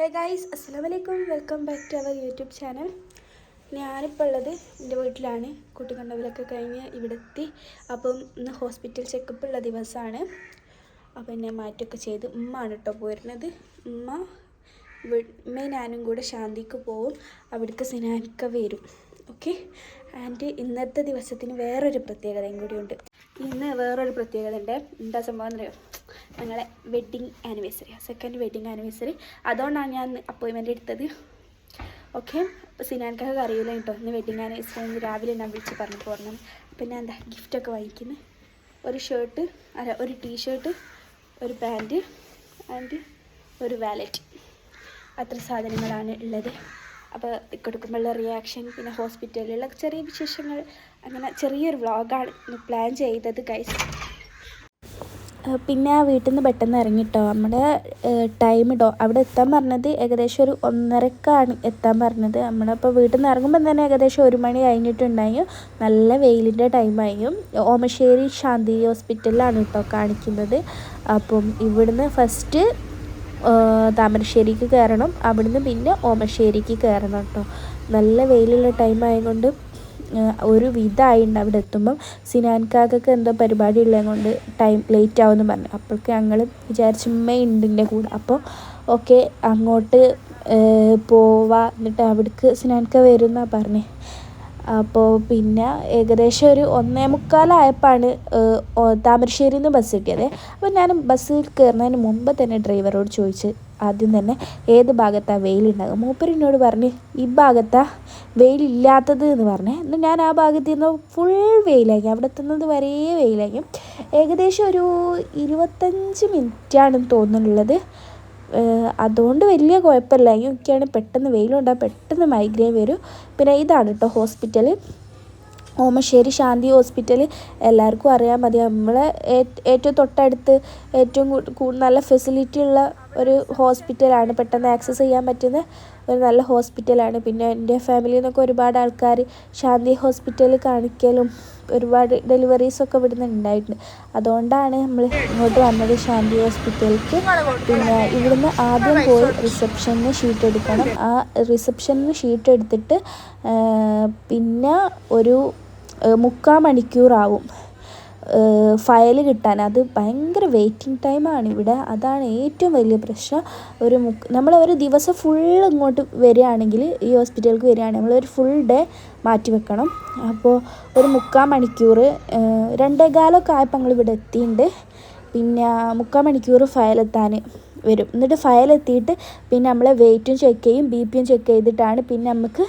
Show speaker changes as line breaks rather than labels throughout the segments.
ഹേ guys അസ്സാം വലൈക്കും welcome back to our YouTube channel ഞാനിപ്പോൾ ഉള്ളത് എന്റെ വീട്ടിലാണ്. കുട്ടിക്കണ്ടവിലൊക്കെ കഴിഞ്ഞ് ഇവിടെ എത്തി അപ്പം ഇന്ന് ഹോസ്പിറ്റൽ ചെക്കപ്പ് ഉള്ള ദിവസമാണ്. അപ്പം എന്നെ മാറ്റൊക്കെ ചെയ്ത് ഉമ്മ ആണ് കേട്ടോ പോരുന്നത്. ഉമ്മ ഉമ്മ ഞാനും കൂടെ ശാന്തിക്ക് പോവും. അവിടേക്ക് സിനാനിക്ക വരും. ഓക്കെ ആൻഡ് ഇന്നത്തെ ദിവസത്തിന് വേറൊരു പ്രത്യേകതയും കൂടിയുണ്ട് ഇന്ന് വേറൊരു പ്രത്യേകത ഉണ്ട്. എന്താ സംഭവം എന്നറിയോ? ഞങ്ങളെ wedding anniversary second wedding anniversary അതുകൊണ്ടാണ് ഞാൻ അപ്പോയിൻമെന്റ് എടുത്തത്. ഓക്കെ അപ്പോൾ സിനാൻക്കൊക്കെ അറിയില്ല കേട്ടോ ഇന്ന് വെഡ്ഡിങ് ആനിവേഴ്സറി ഇന്ന് രാവിലെ ഞാൻ വിളിച്ച് പറഞ്ഞു. പോരണം അപ്പം ഞാൻ എന്താ ഗിഫ്റ്റൊക്കെ വാങ്ങിക്കുന്നത് ഒരു ഷർട്ട് അല്ല ഒരു ടീഷർട്ട് ഒരു പാന്റ് ആൻഡ് ഒരു വാലറ്റ് അത്ര സാധനങ്ങളാണ് ഉള്ളത്. അപ്പോൾ കൊടുക്കുമ്പോഴുള്ള റിയാക്ഷൻ പിന്നെ ഹോസ്പിറ്റലിലുള്ള ചെറിയ വിശേഷങ്ങൾ അങ്ങനെ ചെറിയൊരു വ്ളോഗാണ് പ്ലാൻ ചെയ്തത് ഗൈസ് പിന്നെ ആ വീട്ടിൽ നിന്ന് പെട്ടെന്ന് ഇറങ്ങിട്ടോ. നമ്മുടെ ടൈം ഇടോ അവിടെ എത്താൻ പറഞ്ഞത് ഏകദേശം ഒരു ഒന്നരക്കാണ് എത്താൻ പറഞ്ഞത്. നമ്മളപ്പോൾ വീട്ടിൽ നിന്ന് ഇറങ്ങുമ്പോൾ തന്നെ ഏകദേശം ഒരു മണി കഴിഞ്ഞിട്ടുണ്ടായും. നല്ല വെയിലിന്റെ ടൈമായും ഓമശ്ശേരി ശാന്തി ഹോസ്പിറ്റലിലാണ് കേട്ടോ കാണിക്കുന്നത്. അപ്പം ഇവിടുന്ന് ഫസ്റ്റ് താമരശ്ശേരിക്ക് കയറണം അവിടുന്ന് പിന്നെ ഓമശ്ശേരിക്ക് കയറണം കേട്ടോ നല്ല വെയിലുള്ള ടൈം ആയതുകൊണ്ട് ഒരു വിധമായിട്ടുണ്ട് അവിടെ എത്തുമ്പം. സിനാൻകാക്കൊക്കെ എന്തോ പരിപാടി ഉള്ളത് കൊണ്ട് ടൈം ലേറ്റ് ആവുമെന്ന് പറഞ്ഞു. അപ്പോഴേക്ക് ഞങ്ങൾ വിചാരിച്ചു ഉണ്ട് എന്റെ കൂടെ. അപ്പോൾ ഓക്കെ അങ്ങോട്ട് പോവാ. എന്നിട്ട് അവിടേക്ക് സിനാൻക വരുമെന്നാണ് പറഞ്ഞത് അപ്പോൾ പിന്നെ ഏകദേശം ഒരു ഒന്നേ മുക്കാലായപ്പോഴാണ് താമരശ്ശേരിയിൽ നിന്ന് ബസ് കിട്ടിയത്. അപ്പോൾ ഞാൻ ബസ്സിൽ കയറുന്നതിന് മുമ്പ് തന്നെ ഡ്രൈവറോട് ചോദിച്ച് ആദ്യം തന്നെ ഏത് ഭാഗത്താണ് വെയിലുണ്ടാകുക മൂപ്പര് എന്നോട് പറഞ്ഞ് ഈ ഭാഗത്താണ് വെയിലില്ലാത്തത് എന്ന് പറഞ്ഞേ. എന്നാൽ ഞാൻ ആ ഭാഗത്ത് നിന്ന് ഫുൾ വെയിലായിരിക്കും അവിടെ എത്തുന്നത് വരെ വെയിലായിരിക്കും ഏകദേശം ഒരു ഇരുപത്തഞ്ച് മിനിറ്റാണെന്ന് തോന്നുന്നുള്ളത്. അതുകൊണ്ട് വലിയ കുഴപ്പമില്ല. എനിക്കാണ് പെട്ടെന്ന് വെയിലുണ്ടാകും പെട്ടെന്ന് മൈഗ്രെയിൻ വരും. പിന്നെ ഇതാണ് കേട്ടോ ഹോസ്പിറ്റൽ ഓമശ്ശേരി ശാന്തി ഹോസ്പിറ്റൽ എല്ലാവർക്കും അറിയാൻ മതി. നമ്മളെ ഏറ്റവും തൊട്ടടുത്ത് ഏറ്റവും നല്ല ഫെസിലിറ്റി ഉള്ള ഒരു ഹോസ്പിറ്റലാണ് പെട്ടെന്ന് ആക്സസ് ചെയ്യാൻ പറ്റുന്ന ഒരു നല്ല ഹോസ്പിറ്റലാണ് പിന്നെ എന്റെ ഫാമിലിയിൽ നിന്നൊക്കെ ഒരുപാട് ആൾക്കാർ ശാന്തി ഹോസ്പിറ്റലിൽ കാണിക്കലും ഒരുപാട് ഡെലിവറീസൊക്കെ ഇവിടുന്ന് ഉണ്ടായിട്ടുണ്ട് അതുകൊണ്ടാണ് നമ്മൾ ഇങ്ങോട്ട് വന്നത് ശാന്തി ഹോസ്പിറ്റലിലേക്ക് പിന്നെ ഇവിടുന്ന് ആദ്യം പോയി റിസപ്ഷനിൽ ഷീറ്റ് എടുക്കണം. ആ റിസപ്ഷനിൽ ഷീറ്റ് എടുത്തിട്ട് പിന്നെ ഒരു മുക്കാൽ മണിക്കൂറാവും. ഫയൽ കിട്ടാൻ. അത് ഭയങ്കര വെയിറ്റിംഗ് ടൈമാണ് ഇവിടെ. അതാണ് ഏറ്റവും വലിയ പ്രശ്നം. ഒരു നമ്മൾ ഒരു ദിവസം ഫുൾ ഇങ്ങോട്ട് വരികയാണെങ്കിൽ ഈ ഹോസ്പിറ്റലിലേക്ക് വരികയാണെങ്കിൽ നമ്മളൊരു ഫുൾ ഡേ മാറ്റി വെക്കണം. അപ്പോൾ ഒരു മുക്കാൽ മണിക്കൂർ രണ്ടേകാലൊക്കെ ആയപ്പോൾ ഞങ്ങൾ ഇവിടെ എത്തിയിട്ടുണ്ട് പിന്നെ മുക്കാൽ മണിക്കൂർ ഫയൽ എത്താൻ വരും. എന്നിട്ട് ഫയൽ എത്തിയിട്ട് പിന്നെ നമ്മളെ വെയിറ്റും ചെക്ക് ചെയ്യും ബി പിയും ചെക്ക് ചെയ്തിട്ടാണ് പിന്നെ നമുക്ക്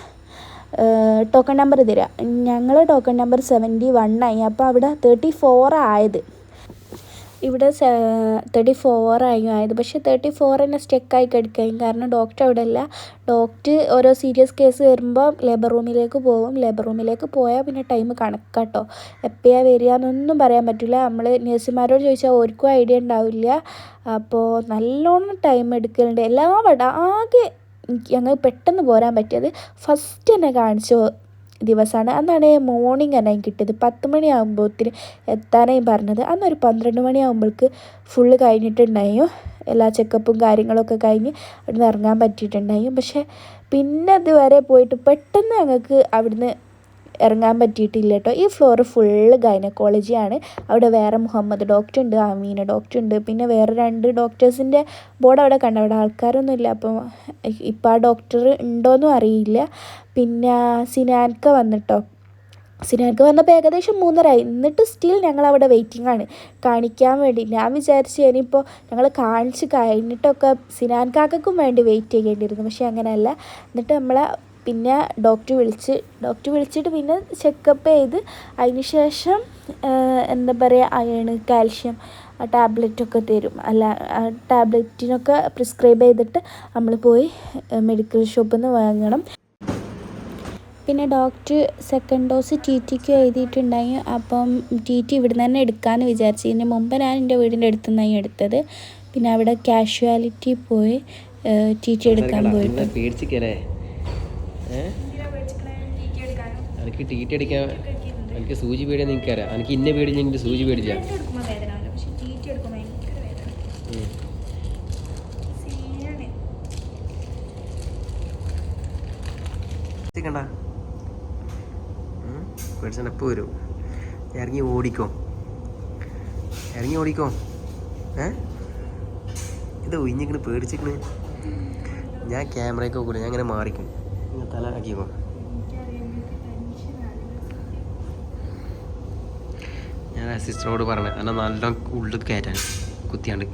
ടോക്കൺ നമ്പർ തരിക ഞങ്ങൾ ടോക്കൺ നമ്പർ സെവന്റി വൺ ആയി. അപ്പോൾ അവിടെ തേർട്ടി ഫോർ ആയത്. ഇവിടെ തേർട്ടി ഫോർ ആയി ആയത്. പക്ഷേ തേർട്ടി ഫോർ തന്നെ സ്റ്റെക്കായി കിടക്കുകയും കാരണം ഡോക്ടർ അവിടെ അല്ല ഡോക്ടർ ഓരോ സീരിയസ് കേസ് വരുമ്പോൾ ലേബർ റൂമിലേക്ക് പോകും ലേബർ റൂമിലേക്ക് പോയാൽ പിന്നെ ടൈം കണക്കാട്ടോ എപ്പോഴാണ് വരിക എന്നൊന്നും പറയാൻ പറ്റില്ല നമ്മൾ നേഴ്സുമാരോട് ചോദിച്ചാൽ ഓർക്കും ഐഡിയ ഉണ്ടാവില്ല. അപ്പോൾ നല്ലോണം ടൈം എടുക്കലുണ്ട്. എല്ലാ വട ആകെ ഞങ്ങൾ പെട്ടെന്ന് പോരാൻ പറ്റിയത് ഫസ്റ്റ് എന്നെ കാണിച്ച ദിവസമാണ്. അന്നാണ് മോർണിംഗ് തന്നെ കിട്ടിയത്. പത്ത് മണിയാകുമ്പോഴത്തിന് എത്താനായി പറഞ്ഞത്. അന്നൊരു പന്ത്രണ്ട് മണിയാകുമ്പോഴേക്ക് ഫുള്ള് കഴിഞ്ഞിട്ടുണ്ടായും. എല്ലാ ചെക്കപ്പും കാര്യങ്ങളൊക്കെ കഴിഞ്ഞ് അവിടുന്ന് ഇറങ്ങാൻ പറ്റിയിട്ടുണ്ടായും. പക്ഷേ പിന്നെ അതുവരെ പോയിട്ട് പെട്ടെന്ന് ഞങ്ങൾക്ക് അവിടുന്ന് ഇറങ്ങാൻ പറ്റിയിട്ടില്ല കേട്ടോ. ഈ ഫ്ലോർ ഫുള്ള് ഗൈനക്കോളജിയാണ് അവിടെ വേറെ മുഹമ്മദ് ഡോക്ടർ ഉണ്ട് അമീന ഡോക്ടർ ഉണ്ട്. പിന്നെ വേറെ രണ്ട് ഡോക്ടേഴ്സിന്റെ ബോർഡ് അവിടെ കണ്ട. അവിടെ ആൾക്കാരൊന്നും ഇല്ല അപ്പം ഇപ്പോൾ ആ ഡോക്ടർ ഉണ്ടോയെന്നും അറിയില്ല. പിന്നെ സിനാൻക്ക വന്നിട്ടോ. സിനാൻക്ക വന്നപ്പോൾ ഏകദേശം മൂന്നരായി എന്നിട്ട് സ്റ്റിൽ ഞങ്ങൾ അവിടെ വെയിറ്റിംഗ് ആണ്. കാണിക്കാൻ വേണ്ടി. ഞാൻ വിചാരിച്ച് ഇനിയിപ്പോൾ ഞങ്ങൾ കാണിച്ച് കഴിഞ്ഞിട്ടൊക്കെ സിനാൻകാക്കും വേണ്ടി വെയിറ്റ് ചെയ്യേണ്ടിയിരുന്നു. പക്ഷേ അങ്ങനെയല്ല. എന്നിട്ട് നമ്മളെ പിന്നെ ഡോക്ടർ വിളിച്ച് ഡോക്ടർ വിളിച്ചിട്ട് പിന്നെ ചെക്കപ്പ് ചെയ്ത് അതിന് ശേഷം എന്താ പറയുക അയണ് കാൽഷ്യം ടാബ്ലറ്റൊക്കെ തരും. അല്ല ടാബ്ലറ്റിനൊക്കെ പ്രിസ്ക്രൈബ് ചെയ്തിട്ട് നമ്മൾ പോയി മെഡിക്കൽ ഷോപ്പിൽ നിന്ന് വാങ്ങണം. പിന്നെ ഡോക്ടർ സെക്കൻഡ് ഡോസ് ടി ടിക്ക് എഴുതിയിട്ടുണ്ടായി. അപ്പം ടി ടി ഇവിടുന്ന് തന്നെ എടുക്കാമെന്ന് വിചാരിച്ചു. ഇതിന് മുമ്പ് ഞാൻ എന്റെ വീടിന്റെ അടുത്ത് നിന്നായി എടുത്തത്. പിന്നെ അവിടെ കാഷ്വാലിറ്റി പോയി ടി ടി എടുക്കാൻ പോയിട്ട്.
എനിക്ക് ടി ടി അടിക്കാൻ എനിക്ക് സൂചി പേടിയാ നിനക്കറിയാം എനിക്ക് ഇന്ന പേടി ഞാൻ സൂചി പേടിച്ച കണ്ട പേടിച്ചാൽ എപ്പോൾ വരും. ഇറങ്ങി ഓടിക്കോ. ഇറങ്ങി ഓടിക്കോ. ഏ? ഇത് ഒഴിഞ്ഞിക്കണ് പേടിച്ചിക്കണ് ഞാൻ ക്യാമറയ്ക്ക് നോക്കൂല ഞാൻ ഇങ്ങനെ മാറിക്കും. തല ആക്കിക്കോ ഞാൻ സിസ്റ്ററോട് പറഞ്ഞത് എന്നാൽ നല്ല ഉള്ളിൽ കയറ്റാൻ കുത്തിയാണ്ട്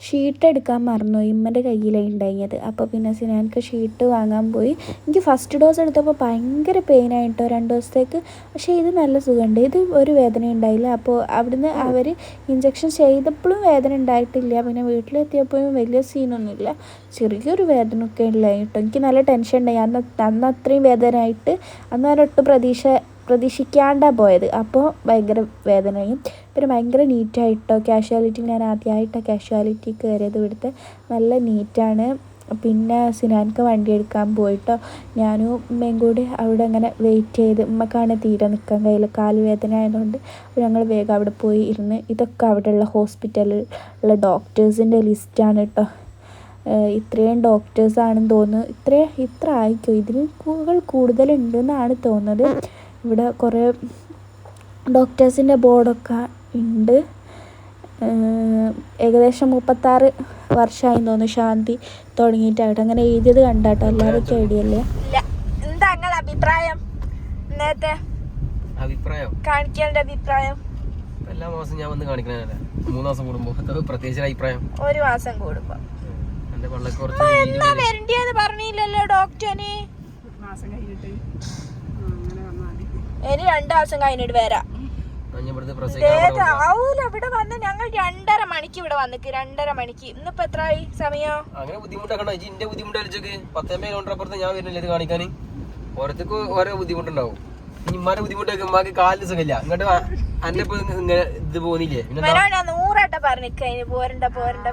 ഷീറ്റ് എടുക്കാൻ മറന്നു ഇമ്മന്റെ കയ്യിലാണ് ഉണ്ടായത് അപ്പോൾ പിന്നെ സിനാൻക്ക് ഷീട്ട് വാങ്ങാൻ പോയി. എനിക്ക് ഫസ്റ്റ് ഡോസ് എടുത്തപ്പോൾ ഭയങ്കര പെയിൻ ആയിട്ടോ രണ്ട് ദിവസത്തേക്ക്. പക്ഷേ ഇത് നല്ല സുഖമുണ്ട്. ഇത് ഒരു വേദന ഉണ്ടായില്ല. അപ്പോൾ അവിടുന്ന് അവർ ഇഞ്ചക്ഷൻ ചെയ്തപ്പോഴും വേദന ഉണ്ടായിട്ടില്ല. പിന്നെ വീട്ടിലെത്തിയപ്പോഴും വലിയ സീനൊന്നുമില്ല. ചെറിയൊരു വേദന ഒക്കെ കേട്ടോ എനിക്ക് നല്ല ടെൻഷൻ ഉണ്ടായി. അന്ന് അന്ന് അത്രയും വേദന ആയിട്ട് അന്ന് ഞാൻ ഒട്ടും പ്രതീക്ഷ പ്രതീക്ഷിക്കാണ്ടാണ് പോയത്. അപ്പോൾ ഭയങ്കര വേദനയും പിന്നെ ഭയങ്കര നീറ്റായിട്ടോ കാഷ്വാലിറ്റി ഞാൻ ആദ്യമായിട്ടാണ് കാഷ്വാലിറ്റി കയറിയത് ഇവിടുത്തെ. നല്ല നീറ്റാണ്. പിന്നെ സിനാൻക്ക് വണ്ടി എടുക്കാൻ പോയിട്ടോ. ഞാനും ഉമ്മയും കൂടി അവിടെ അങ്ങനെ വെയിറ്റ് ചെയ്ത് ഉമ്മക്കാണ് തീരെ നിൽക്കാൻ കഴിയില്ല. കാൽ വേദന ആയതുകൊണ്ട് ഞങ്ങൾ വേഗം അവിടെ പോയി ഇരുന്ന് ഇതൊക്കെ അവിടെയുള്ള ഹോസ്പിറ്റലിൽ ഉള്ള ഡോക്ടേഴ്സിന്റെ ലിസ്റ്റാണ് കേട്ടോ ഇത്രയും ഡോക്ടേഴ്സാണെന്ന് തോന്നുന്നു. ഇത്രയും ഇത്ര ആയിക്കോ? കൂടുതൽ കൂടുതലുണ്ടെന്നാണ് തോന്നുന്നത്. ഇവിടെ കുറേ ഡോക്ടേഴ്സിന്റെ ബോർഡൊക്കെ ഉണ്ട്. ഏകദേശം മുപ്പത്താറ് വർഷമായി തോന്നുന്നു ശാന്തി തുടങ്ങിയിട്ടായിട്ട്. അങ്ങനെ എഴുതിയത് കണ്ടാട്ടോ. എല്ലാവർക്കും ഐഡിയ അല്ലേ
എന്താ നിങ്ങളുടെ അഭിപ്രായം?
അഭിപ്രായം?
കാണിക്കലിന്റെ അഭിപ്രായം?
എല്ലാ മാസം ഞാൻ വന്ന് കാണിക്കണല്ലേ മൂന്ന് മാസം കൂടുമ്പോൾ പ്രത്യേകിച്ച് അഭിപ്രായം.
ഒരു മാസം കൂടുമ്പോ.
പള്ളക്ക് കുറച്ച്
എന്നാ വരണ്ടിയെന്ന് പറഞ്ഞില്ലല്ലോ ഡോക്ടറിന് മാസം കഴിഞ്ഞിട്ട്. വരാം
രണ്ടാവശ്യം
കഴിഞ്ഞിട്ട്
വരാം.
രാവിലെ ഇവിടെ വന്ന് ഞങ്ങൾ രണ്ടര മണിക്ക് ഇവിടെ വന്നിക്ക് രണ്ടര മണിക്ക്. ഇന്നിപ്പോ എത്രയായി സമയം?
അങ്ങനെ ബുദ്ധിമുട്ടാക്കണോ ഇന്റെ ബുദ്ധിമുട്ട് പത്തേ അപ്പുറത്ത് ഞാൻ വരുന്നില്ല ഇത് കാണിക്കാൻ. ഓരോരുത്തർക്ക് ഓരോ ബുദ്ധിമുട്ടുണ്ടാവും. ഇനി ഇമ്മാരെ ബുദ്ധിമുട്ടൊക്കെ ഉമ്മാക്ക് കാലിന് സുഖമില്ല. ഇങ്ങോട്ട് വാ. അന്റെ ഇപ്പൊ ഇങ്ങനെ ഇത്
പോന്നില്ലേ നൂറട്ട പറഞ്ഞിക്ക. ഇനി പോരണ്ട പോരണ്ട.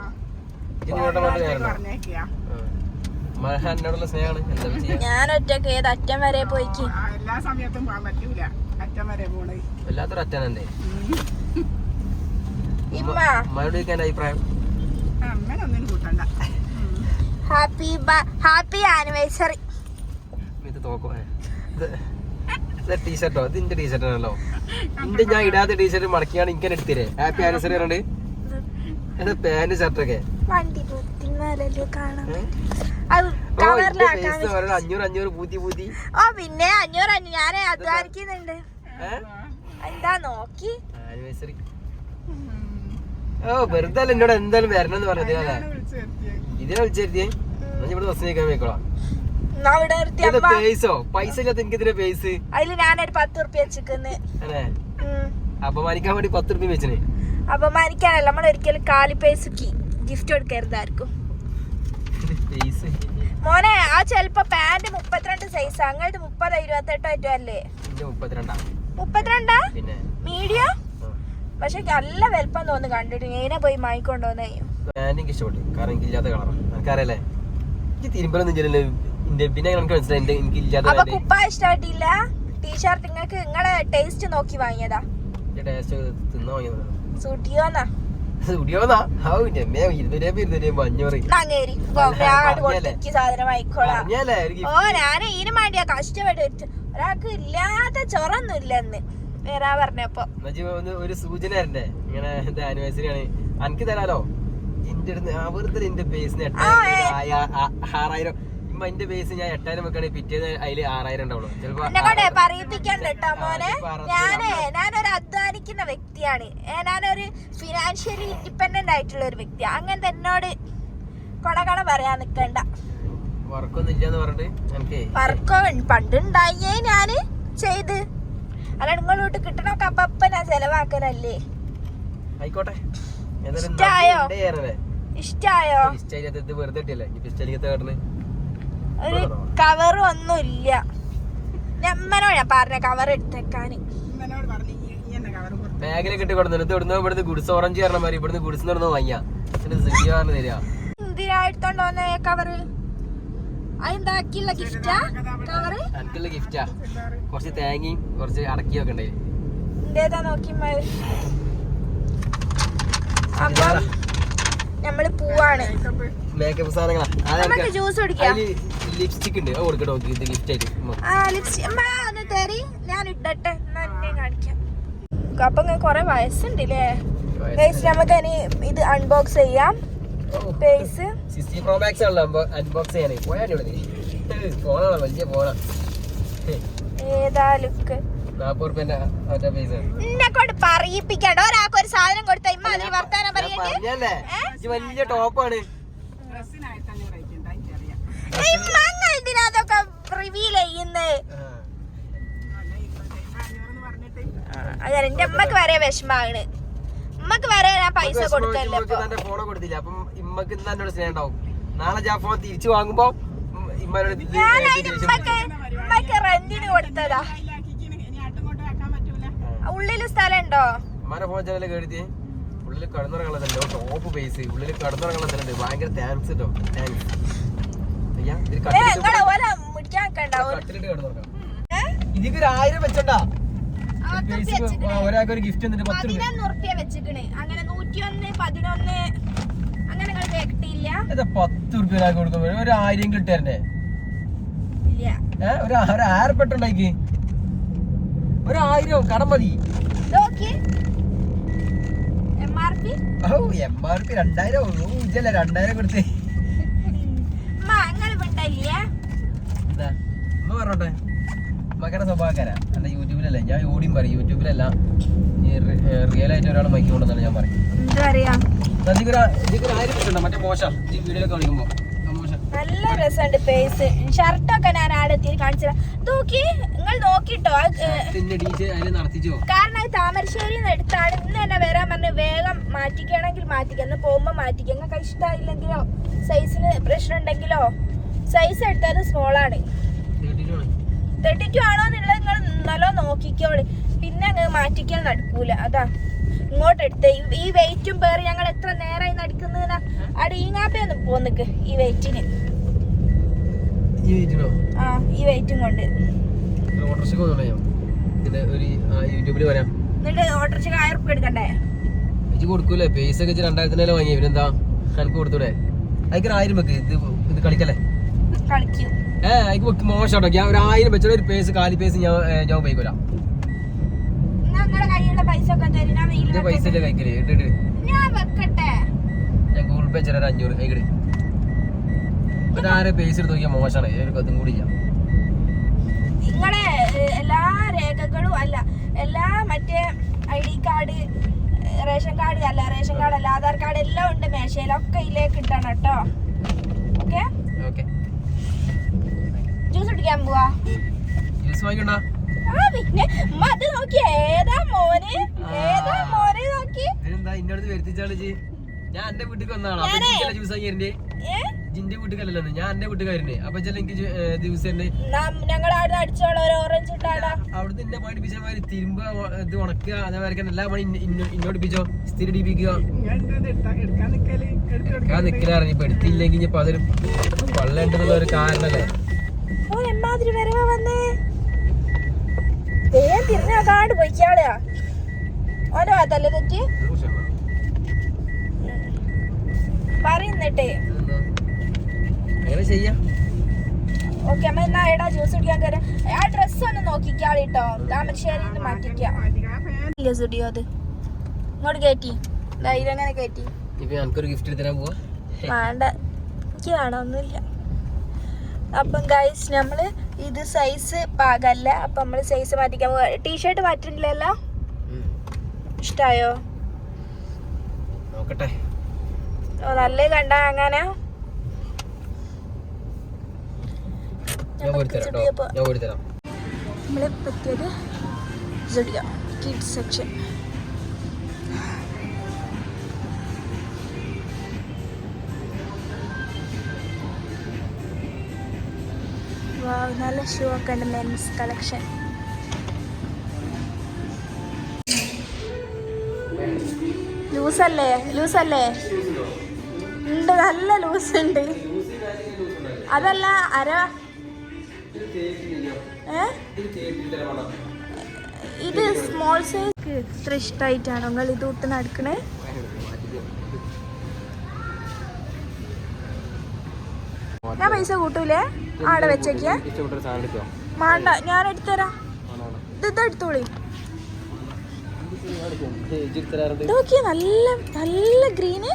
എന്നോടുള്ള സ്നേഹമാണ്. എന്താ ചെയ്യാ?
ഞാൻ ഒറ്റയ്ക്ക് ഏത് അറ്റം വരെ പോയിക്ക്?
എല്ലാ സമയത്തും പോകാൻ പറ്റൂല. അറ്റം വരെ പോണേ.
വല്ലാത്തൊരു അച്ഛനെന്തേ
ഇമ്മ.
ഉമ്മയോട് ചോദിക്കാൻ അഭിപ്രായം?
അമ്മനൊന്നും ഒന്നും കൂട്ടണ്ട.
Happy happy anniversary.
ഇത് തോക്കോ ഇത് ടീഷർട്ടോ? ഇത് ഇന്റെ ടീഷർട്ടാണല്ലോ ഇന്റെ ഞാൻ ഇടാത്ത ടീഷർട്ട് മടക്കിയാണ് ഇങ്ങനെ എടുത്തിരേ ഹാപ്പി ആനിവേഴ്സറി പറഞ്ഞിട്ട്. ഇത് പാന്റ് ഷർട്ടൊക്കെ.
വണ്ടി. കാണാൻ? അത് കവറിലാക്കാൻ
അഞ്ഞൂറ് അഞ്ഞൂറ് പൂത്തി
ഓ പിന്നെ അഞ്ഞൂറ് അഞ്ഞൂറ് ഞാൻ അധ്വാനിക്കുന്നുണ്ട്. എന്താ നോക്കി.
ആനിവേഴ്സറി. ഓ വെറുതെ അല്ല എന്നോട് എന്തായാലും വരണം എന്ന് പറഞ്ഞത് ഇതിനെ വിളിച്ചിരുത്തിയേ. ഇവിടെ ബസ് നിൽക്കാൻ
വെക്കോളാം
പേസോ പൈസ ഇല്ലാത്ത എനിക്ക് ഇതിന്റെ പേസ്
അതിൽ ഞാനൊരു പത്ത്
അപമാനിക്കാൻ വേണ്ടി പത്ത് റുപ്യ വെച്ചിന്.
അപമാനിക്കാനല്ല നമ്മൾ ഒരിക്കലും കാലി പൈസക്ക് ഗിഫ്റ്റ് കൊടുക്കരുതായിരിക്കും. മോനെ ആ ചെലപ്പോ പാന്റ് മുപ്പത്തിരണ്ട് സൈസ് അങ്ങനത്തെ മുപ്പത് ഇരുപത്തെട്ടോ ഏറ്റവും അല്ലേ
മുപ്പത്തിരണ്ടാ?
മീഡിയം. പക്ഷെ നല്ല വലുപ്പം തോന്നുന്നു കണ്ടിട്ട്. ഇങ്ങനെ പോയി മായിക്കൊണ്ടുവന്നേ
പാന്റ് എനിക്ക് ഇഷ്ടപ്പെട്ടു. കാരണം എനിക്ക് ഇല്ലാത്ത കളറാണ് എനിക്ക് തിരുമ്പലൊന്നും പിന്നെ എനിക്ക് മനസ്സിലായി. എനിക്ക് ഇല്ലാത്ത
അപ്പൊ കുപ്പ ഇഷ്ടമായിട്ടില്ല ടീഷർട്ട് നിങ്ങൾക്ക് നിങ്ങളെ ടേസ്റ്റ് നോക്കി വാങ്ങിയതാ.
ടേസ്റ്റ് തിന്നാ വാങ്ങിയതാണ്
സൂട്ടിയോന്നാ
സ്റ്റുഡിയോന്നാ ഔ ഞമ്മേ ഇരുന്നൂറ് രൂപ ഇരുന്നൂറ് രൂപ അഞ്ഞൂറ്.
ഓ ഞാൻ ഇതിന് വേണ്ടിയാ കഷ്ടപ്പെട്ട് ഒരാൾക്ക് ഇല്ലാത്ത ചൊറൊന്നും വേറെ പറഞ്ഞപ്പോ.
ഒരു സൂചന തരണ്ടേ? ഇങ്ങനെ ആനിവേഴ്സറി ആണ്. എനിക്ക് തരാലോ? എന്റെ അടുത്ത് വെറുതെ എന്റെ പേസിന് ആറായിരം. എന്റെ പേസ് ഞാൻ എട്ടായിരം വെക്കുകയാണെങ്കിൽ പിറ്റേന്ന് അതിൽ ആറായിരം ഉണ്ടാവുള്ളൂ. ചിലപ്പോ
എന്നെ കൊണ്ട് പറയിപ്പിക്കണ്ട കേട്ടോ മോനെ. ഞാനേ ഞാനൊരു അധ്വാനിക്കുന്ന വ്യക്തിയാണ്. ഏ, ഞാനൊരു ഫിനാൻഷ്യലി ഇൻഡിപെൻഡന്റ് ആയിട്ടുള്ള ഒരു വ്യക്തിയാണ് അങ്ങനത്തെ എന്നോട് കൊടകട പറയാൻ നിക്കണ്ട.
വർക്കൊന്നും ഇല്ലാന്ന് പറഞ്ഞിട്ട് എനിക്ക്.
വർക്കോ പണ്ടുണ്ടായേ ഞാൻ ചെയ്ത്. അല്ല നിങ്ങളോട്ട് കിട്ടണൊക്കെ അപ്പ ഞാൻ ചെലവാക്കലല്ലേ?
ആയിക്കോട്ടെ.
ഇഷ്ടായോ? ഇഷ്ടായോ?
ഇഷ്ടായില്ലാത്ത ഇത് വെറുതെ ഇട്ടില്ലേ ഇനി ഇഷ്ടമില്ലാത്ത
ഒരു കവർ ഒന്നുമില്ല ഞമ്മനോ ഞാൻ പറഞ്ഞ കവർ എടുത്തേക്കാന്.
കൊടുത്തു.
ബാഗിലൊക്കെ കിട്ടി കൊടുത്തു എന്നിട്ട് ഇവിടുന്ന് ഇവിടുന്ന് ഗുഡ്സ് ഓറഞ്ച് കാരണം മാതിരി ഇവിടുന്ന് ഗുഡ്സ് നടന്ന് വാങ്ങിയാ. പറഞ്ഞ് തരിക
വന്ന കവറ് അതെന്താക്കിയുള്ള ഗിഫ്റ്റാ കവറ്
എനിക്കുള്ള ഗിഫ്റ്റാ കുറച്ച് തേങ്ങയും കുറച്ച് അടക്കിയൊക്കെ ഉണ്ടായി
എന്തേതാ നോക്കി അപ്പം നമ്മൾ പൂവാണ്.
മേക്കപ്പ് സാധനങ്ങളാ.
ജ്യൂസ് കുടിക്കാം.
ലിപ്സ്റ്റിക് ഉണ്ട്. കൊടുക്കട്ടെ നോക്കി ഇത് ഗിഫ്റ്റ് ആയിട്ട്.
ആ ലിപ്സ്റ്റിക്. അമ്മ ഒന്ന് തരി. ഞാൻ ഇടട്ടെ. എന്നാ എന്നെ കാണിക്കാം. അപ്പൊ ഇങ്ങനെ കൊറേ വയസ്സുണ്ട് ല്ലേ ഗൈസ് നമുക്ക് ഇനി ഇത് അൺബോക്സ് ചെയ്യാം. പേസ്
60 പ്രോ മാക്സ് ആണല്ലോ അൺബോക്സ് ചെയ്യാനേ. പോയാ ഫോണാണ് വലിയ ഫോണാ
ഏതാ ലുക്ക്
നാപ്പത് റുപ്യന്റെ മറ്റേ പൈസ
എന്നെ കൊണ്ട് പറയിപ്പിക്കണ്ട. ഒരാൾക്ക് ഒരു സാധനം കൊടുത്ത ഇമ്മ അതിന് വർത്താനം
പറയണ്ടേ വലിയ ടോപ്പാണ്
റിവീൽ ചെയ്യുന്നത് അതെ എന്റെ അമ്മയ്ക്ക് വരെ വിഷമാണ് അമ്മയ്ക്ക് വരെ ഞാൻ പൈസ കൊടുക്കല്ലോ
ഫോണ് കൊടുത്തില്ല. അപ്പം ഇമ്മക്ക് ഇന്ന് എന്നോട് സ്നേഹം ഉണ്ടാവും. നാളെ ഞാൻ ഫോൺ തിരിച്ചു വാങ്ങുമ്പോ
റെന്റിന് കൊടുത്തതാ. ഉള്ളിൽ സ്ഥലം ഉണ്ടോ?
ഫോൺ ചാനൽ കേടുത്തി ഉള്ളിൽ കടന്നിറങ്ങുന്നതല്ലോ ടോപ്പ് ബേസ് ഉള്ളിൽ കടന്നിറങ്ങുന്നതല്ലേ ഭയങ്കര താങ്ക്സ് കേട്ടോ താങ്ക്സ് ഇതിക്ക് ഒരു ആയിരം വെച്ചണ്ടാ? ഒരാൾക്ക് ഒരു ഗിഫ്റ്റ് എന്നിട്ട് പത്ത് രൂപ.
വെച്ചിക്കണ്. അങ്ങനെ നൂറ്റിയൊന്ന് പതിനൊന്ന് അങ്ങനെ
പത്ത് റുപ്യ ഒരാൾക്ക് കൊടുക്കും ഒരു ആയിരം ഏഹ് ഒരു ആയിരം പെട്ടുണ്ടാക്കി ഒരു ആയിരം കടം മതി. ഓ എം ആർ പി രണ്ടായിരം. ഓ ഇതല്ല രണ്ടായിരം കൊടുത്തേ.
അമ്മ
പറഞ്ഞോട്ടെ. മകര സ്വഭാവക്കാരാ. അല്ല യൂട്യൂബിലല്ലേ. ഞാൻ ഓടിയും പറയും. യൂട്യൂബിലല്ല. റിയൽ ആയിട്ട് ഒരാൾ മൈക്ക് കൊണ്ടെന്നാണ് ഞാൻ പറയും. മറ്റേ മോശം. ഈ വീഡിയോ കാണിക്കുമ്പോ.
നല്ല രസമുണ്ട് പേസ് ഷർട്ടൊക്കെ ഞാൻ ആടെത്തി കാണിച്ചു നോക്കി നിങ്ങൾ നോക്കിട്ടോ കാരണം അത് താമരശ്ശേരി എടുത്താണ്. ഇന്ന് തന്നെ വരാൻ പറഞ്ഞ് വേഗം മാറ്റിക്കണമെങ്കിൽ മാറ്റിക്കാം. എന്ന് പോകുമ്പോ മാറ്റിക്കാം. നിങ്ങൾക്ക് ഇഷ്ടമായില്ലെങ്കിലോ സൈസിന് പ്രശ്നം ഉണ്ടെങ്കിലോ? സൈസ് എടുത്തത് സ്മോൾ ആണ്. തേർട്ടി ടു ആണോ. എന്നുള്ളത് നിങ്ങൾ നല്ലോ നോക്കിക്കോളി. പിന്നെ അങ്ങ് മാറ്റിക്കാൻ നടക്കൂല. അതാ. ഇങ്ങോട്ട് എടുത്ത്. ഈ- ഈ വെയിറ്റും പേറി ഞങ്ങൾ എത്ര നേരമായി നടക്കുന്നതിനാ അവിടെ ഈങ്ങാപ്പയൊന്നും പോന്നിക്ക് ഈ വെയിറ്റിന്
ഈ വെയിറ്റിനോ
ആ ഈ വെയിറ്റും കൊണ്ട്.
ഓട്ടോറിക്ഷ പോകുന്നുണ്ടോ ഞാൻ ഇങ്ങനെ ഒരു യൂട്യൂബിൽ വരാം
എന്നിട്ട് ഓട്ടോറിച്ച് ആയിരം ഉറുപ്പ് എടുക്കണ്ടേ?
കൊടുക്കൂലേ? പൈസ ഒക്കെ ഇജ്ജ് രണ്ടായിരത്തിനല്ലേ വാങ്ങി ഇവരെന്താ എനിക്ക് കൊടുത്തൂടെ? അതിക്ക് ആയിരം വെക്ക്. ഇത് ഇത് കളിക്കല്ലേ?
കളിക്കും.
ഏ അതിക്ക് വെക്ക് മോശം ഞാൻ ഒരു ആയിരം വെച്ചാൽ ഒരു പേസ് കാലി പേസ് ഞാൻ ഞാൻ ഉപയോഗിക്കൂല.
പൈസ ഞാൻ.
ഇല്ല കൈക്കൽ ഇട്ടിട്ട് ഗൂഗിൾ പേ ചെറിയ അഞ്ഞൂറ്. കൈക്കട് ആരെ പേസ് എടുത്ത് നോക്കിയാൽ മോശമാണ് ഒരു കത്തും കൂടി
നിങ്ങളെ എല്ലാ രേഖകളും അല്ല എല്ലാ മറ്റേ I D card ration card അല്ല റേഷൻ കാർഡ് അല്ല ആധാർ കാർഡ് എല്ലാം ഉണ്ട് മേശയിലൊക്കെ ഇതിലേക്ക് ഇട്ടണം കേട്ടോ. ഓക്കെ? ജ്യൂസ് കുടിക്കാൻ പോവാ.
ജ്യൂസ് വാങ്ങിക്കണ്ട?
ആ പിന്നെ ഉമ്മ അത് നോക്കി. ഏതാ മോന്? ഏതാ മോനെ നോക്കി?
വരുത്തിച്ചാൾ ഞാൻ എന്റെ വീട്ടിൽ വന്നാണോ ജ്യൂസ് വാങ്ങി ജിന്റെ വീട്ടുകാരല്ലോ ഞാൻ എന്റെ വീട്ടുകാരനെ. അപ്പൊ ചില എനിക്ക് ദിവസം തന്നെ
ഞങ്ങൾ അവിടെ അടിച്ചോളാം. ഒരു ഓറഞ്ച്
തിരുമ്പ ഇത് ഉണക്കുക. അതേമാതിരി എല്ലാ പണി ഇന്ന- ഇന്ന- ഇന്നോട് പിടിച്ചോ സ്ഥിരം
ഡിപ്പിക്കുക എടുക്കാൻ നിക്കൽ എടുത്ത്
ഞാൻ
കൊടുക്കാൻ
നിക്കലാറിഞ്ഞു ഇപ്പൊ എടുത്തില്ലെങ്കിൽ ഇപ്പൊ അതൊരു പള്ളുണ്ടെന്നുള്ള ഒരു കാരണല്ലേ?
പൊയ്ക്കാളാ ഓരോ തെറ്റ്? പറയുന്നിട്ടേ?
അങ്ങനെ ചെയ്യാം.
ഓക്കെ അമ്മ എന്നാ എടാ ജ്യൂസ് കുടിക്കാൻ കയറാം ആ ഡ്രസ്സ് ഒന്ന് നോക്കിക്കാളിട്ടോ താമരശ്ശേരി മാറ്റിക്കാം.
മാറ്റിക്കാൻ ഫാൻ
ഇല്ല സ്റ്റുഡിയോ അത്. ഇങ്ങോട്ട് കയറ്റി ധൈര്യം അങ്ങനെ കയറ്റി
ഇപ്പൊ എനിക്കൊരു ഗിഫ്റ്റ് തരാൻ പോവാ.
വേണ്ട. എനിക്ക് വേണമൊന്നുമില്ല അപ്പം ഗൈസ് നമ്മൾ ഇത് സൈസ് പാകല്ല. അപ്പം നമ്മൾ സൈസ് മാറ്റിക്കാൻ പോവാ. ടീഷർട്ട്
മാറ്റിട്ടില്ലല്ലോ?
ഇഷ്ടായോ?
നോക്കട്ടെ.
ഓ നല്ല കണ്ട അങ്ങനെ?
ഞാൻ ഓടിത്തരാം ഞാൻ ഓടിത്തരാം
നമ്മളെ പറ്റിയത് സ്റ്റുഡിയോ കിഡ്സ് സെക്ഷൻ നല്ല ഷൂ ഒക്കെ ഉണ്ട് മെൻസ് കളക്ഷൻ ലൂസല്ലേ? ലൂസല്ലേ? ഉണ്ട് നല്ല ലൂസ് ഉണ്ട് അതല്ല അര ഇത് സ്മോൾ സൈസ് ഇത്ര ഇഷ്ടമായിട്ടാണ് നിങ്ങൾ ഇത് ഇട്ട് നടക്കണേ? ഞാൻ പൈസ കൂട്ടൂലേ? ആടെ വെച്ചേക്കിയ ഞാൻ എടുത്തരാം ഇത് എടുത്തോളി. നല്ല നല്ല ഗ്രീന്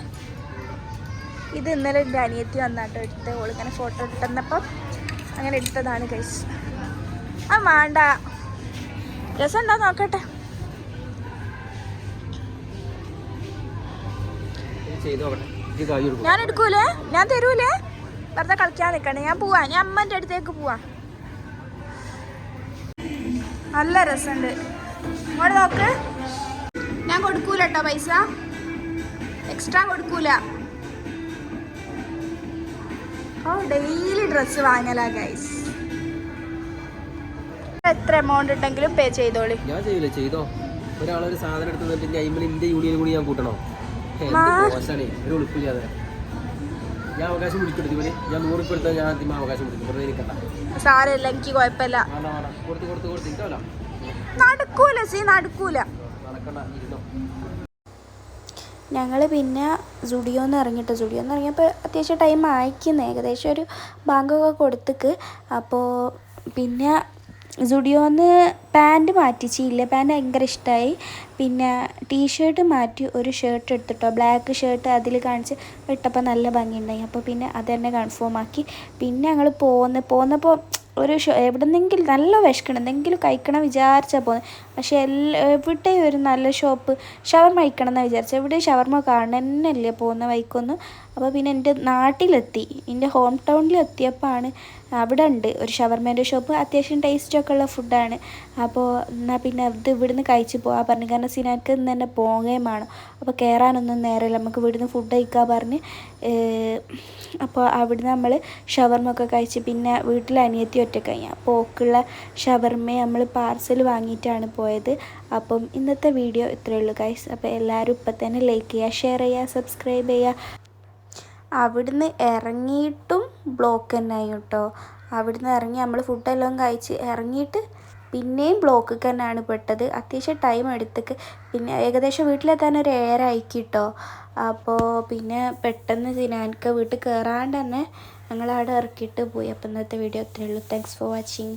ഇത് ഇന്നലെ എന്റെ അനിയത്തി വന്നാട്ടോ എടുത്ത്. ഓളിങ്ങനെ ഫോട്ടോ എടുത്തന്നപ്പം അങ്ങനെ എടുത്തതാണ് കഴിച്ച് ആ മാണ്ട. രസമുണ്ടോ നോക്കട്ടെ? ഞാൻ എടുക്കൂലേ? ഞാൻ തരൂലേ? വെറുതെ കളിക്കാൻ നിൽക്കണേ ഞാൻ പോവാ. ഞാൻ അമ്മന്റെ അടുത്തേക്ക് പോവാ. നല്ല രസമുണ്ട്. ഇങ്ങോട്ട് നോക്ക്. ഞാൻ കൊടുക്കൂല കേട്ടോ പൈസ. എക്സ്ട്രാ കൊടുക്കൂല. ഓ ഡെയിലി ഡ്രസ്സ് വാങ്ങലാ ഗൈസ് എത്ര എമൗണ്ട് ഉണ്ടെങ്കിലും പേ ചെയ്തോളി.
ഞാൻ ചെയ്യില്ല ചെയ്തോ? ഒരാളൊരു സാധനം എടുത്ത് തന്നിട്ട് ഞാൻ ഇമ്മൽ എന്റെ യൂണിയൻ കൂടി ഞാൻ കൂട്ടണോ. മോശാണേ. ഒരു ഉളുപ്പില്ലാതെ ഞാൻ അവകാശം പിടിച്ചെടുത്തു ഇവർ. ഞാൻ നൂറ് ഉറുപ്പിക എടുത്താൽ ഞാൻ ആദ്യം അവകാശം പിടിക്കും വെറുതെ എനിക്കണ്ട
സാരമില്ല എനിക്ക് കുഴപ്പമില്ല.
വേണ്ട വേണ്ട. കൊടുത്ത് കൊടുത്ത് കൊടുത്ത്. ഇരിക്കാമല്ല
നടക്കൂല സീ നടക്കൂല.
നടക്കണ്ട ഇരുന്നോ?
ഞങ്ങൾ പിന്നെ സുഡിയോന്ന് ഇറങ്ങിട്ട്. സുഡിയോന്ന് ഇറങ്ങിയപ്പോൾ അത്യാവശ്യം ടൈം ആയിക്കുന്നു. ഏകദേശം ഒരു ബാങ്കൊക്കെ കൊടുത്തേക്ക്. അപ്പോൾ പിന്നെ സുഡിയോന്ന് പാന്റ് മാറ്റിച്ചില്ല. പാന്റ് ഭയങ്കര ഇഷ്ടമായി പിന്നെ ടീഷർട്ട് മാറ്റി ഒരു ഷർട്ട് എടുത്തിട്ടോ. ബ്ലാക്ക് ഷർട്ട് അതിൽ കാണിച്ച് ഇട്ടപ്പോൾ നല്ല ഭംഗിയുണ്ടായി. അപ്പോൾ പിന്നെ അത് തന്നെ കൺഫേം ആക്കി. പിന്നെ ഞങ്ങൾ പോന്ന് പോന്നപ്പോൾ ഒരു എവിടെന്നെങ്കിലും നല്ല വിശക്കണം. എന്തെങ്കിലും കഴിക്കണം വിചാരിച്ചാൽ പോകുന്നത് പക്ഷേ എല്ലാ എവിടെയും ഒരു നല്ല ഷോപ്പ് ഷവർമ കഴിക്കണം എന്നാണ് വിചാരിച്ചത് എവിടെ ഷവർമ കാണണം എന്നല്ലേ പോകുന്ന വഴിക്കൊന്നും അപ്പോൾ പിന്നെ എന്റെ നാട്ടിലെത്തി. എന്റെ ഹോം ടൗണിലെത്തിയപ്പോൾ ആണ് അവിടെ ഉണ്ട്. ഒരു ഷവർമേന്റെ ഷോപ്പ് അത്യാവശ്യം ടേസ്റ്റൊക്കെ ഉള്ള ഫുഡാണ് അപ്പോൾ എന്നാൽ പിന്നെ ഇത് ഇവിടുന്ന് കഴിച്ച് പോകാൻ പറഞ്ഞു കാരണം സിനാക്ക് ഇന്ന് തന്നെ പോകുകയും വേണം. അപ്പോൾ കയറാനൊന്നും നേരമില്ല. നമുക്ക് ഇവിടുന്ന് ഫുഡ് കഴിക്കാൻ പറഞ്ഞ് അപ്പോൾ അവിടുന്ന് നമ്മൾ ഷവർമ ഒക്കെ കഴിച്ച് പിന്നെ വീട്ടിൽ അനിയത്തി ഒറ്റക്കായി അപ്പോൾ ഓക്കുള്ള ഷവർമ നമ്മൾ പാർസൽ വാങ്ങിയിട്ടാണ് പോയത്. അപ്പം ഇന്നത്തെ വീഡിയോ ഇത്രയേ ഉള്ളൂ ഗൈസ് അപ്പോൾ എല്ലാവരും ഇപ്പം തന്നെ ലൈക്ക് ചെയ്യുക ഷെയർ ചെയ്യുക സബ്സ്ക്രൈബ് ചെയ്യുക. അവിടുന്ന് ഇറങ്ങിയിട്ടും ബ്ലോക്ക് തന്നെയായി കേട്ടോ. അവിടുന്ന് ഇറങ്ങി നമ്മൾ ഫുഡെല്ലാം കഴിച്ച് ഇറങ്ങിയിട്ട് പിന്നെയും ബ്ലോക്ക് തന്നെയാണ് പെട്ടത്. അത്യാവശ്യം ടൈം എടുത്തേക്ക്. പിന്നെ ഏകദേശം വീട്ടിലെത്താൻ ഒരു ഏഴരായി കേട്ടോ അപ്പോൾ പിന്നെ പെട്ടെന്ന് സിനാൻക്ക് വീട്ടിൽ കയറാണ്ട് തന്നെ ഞങ്ങളവിടെ ഇറക്കിയിട്ട് പോയി. അപ്പോൾ ഇന്നത്തെ വീഡിയോ അത്രയേ ഉള്ളൂ. Thanks for watching